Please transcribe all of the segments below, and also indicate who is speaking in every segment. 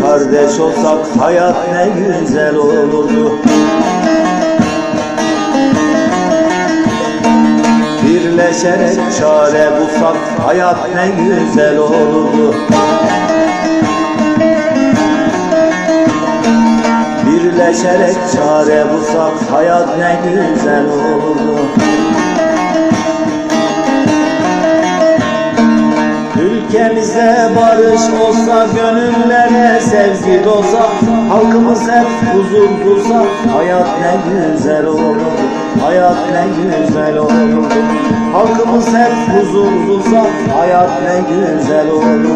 Speaker 1: kardeş olsak hayat ne güzel olurdu. Birleşerek çare bulsak hayat ne güzel olurdu. Birleşerek çare bulsak hayat ne güzel olurdu Ülkemizde barış olsa, gönüllere sevgi dolsa Halkımız hep huzur bulsa Hayat ne güzel olurdu Hayat ne güzel olurdu Halkımız hep huzur bulsa Hayat ne güzel olurdu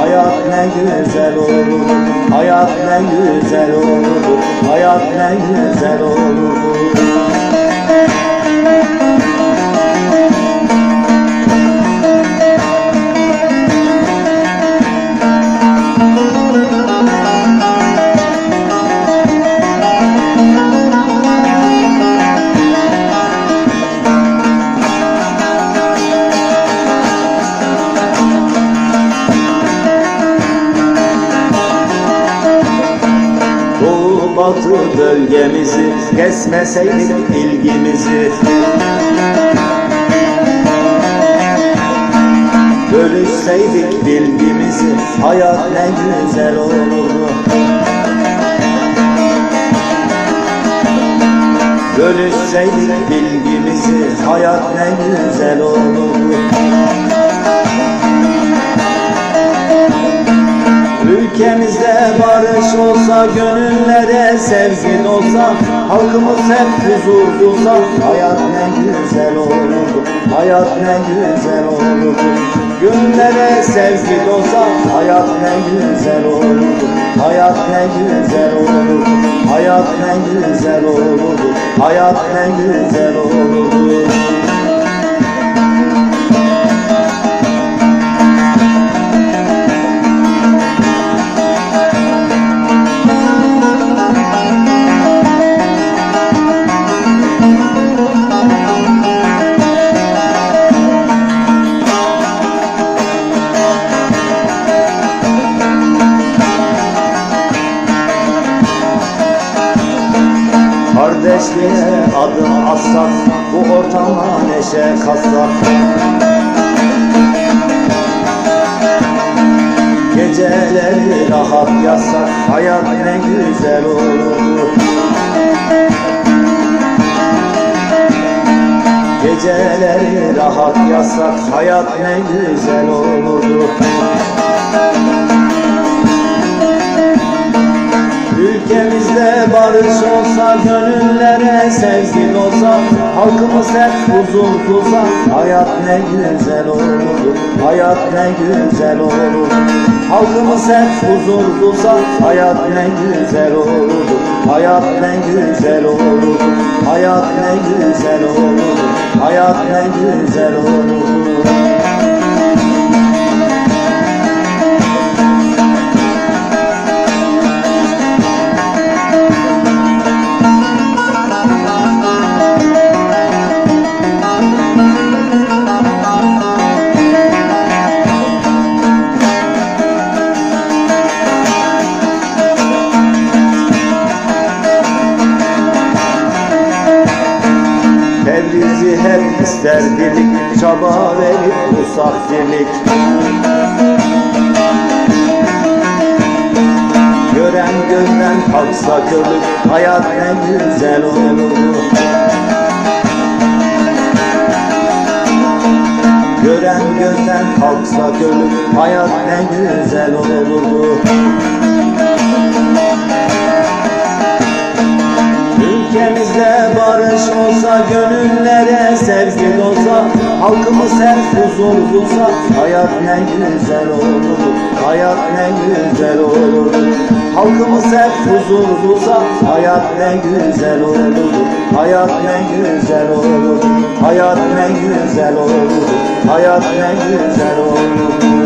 Speaker 1: Hayat ne güzel olurdu Hayat ne güzel olurdu Hayat ne güzel olurdu batı bölgemizi kesmeseydik ilgimizi. Bölüşseydik bilgimizi hayat ne güzel olurdu. Bölüşseydik bilgimizi hayat ne güzel olurdu. Ülkemizde barış olsa, gönüllere sevgi olsa Halkımız hep huzur bulsa Hayat ne güzel olurdu, hayat ne güzel olurdu. Gönüllere sevgi olsa Hayat ne güzel olurdu, hayat ne güzel olurdu Hayat ne güzel olurdu, hayat ne güzel olurdu Kardeşliğe adım atsak Bu ortama neşe katsak. Geceleri rahat yatsak Hayat ne güzel olurdu Geceleri rahat yatsak Hayat ne güzel olurdu Ülkemizde barış olsa, gönüllere sevgi olsa Halkımız hep bulsa. Hayat ne güzel olurdu, hayat ne güzel olurdu Halkımız hep bulsa Hayat ne güzel olurdu, hayat ne güzel olurdu Hayat ne güzel olurdu, hayat ne güzel olurdu Tebrizi hep ister birlik Çaba verip uzak dirlik Gören gözden kalksa körlük Hayat ne güzel olurdu Gören gözden kalksa körlük Hayat ne güzel olurdu sevgi olsa Halkımız hep huzur bulsa Hayat ne güzel olurdu, hayat ne güzel olurdu Halkımız hep huzur bulsa Hayat ne güzel olurdu, hayat ne güzel olurdu Hayat ne güzel olurdu, hayat ne güzel olurdu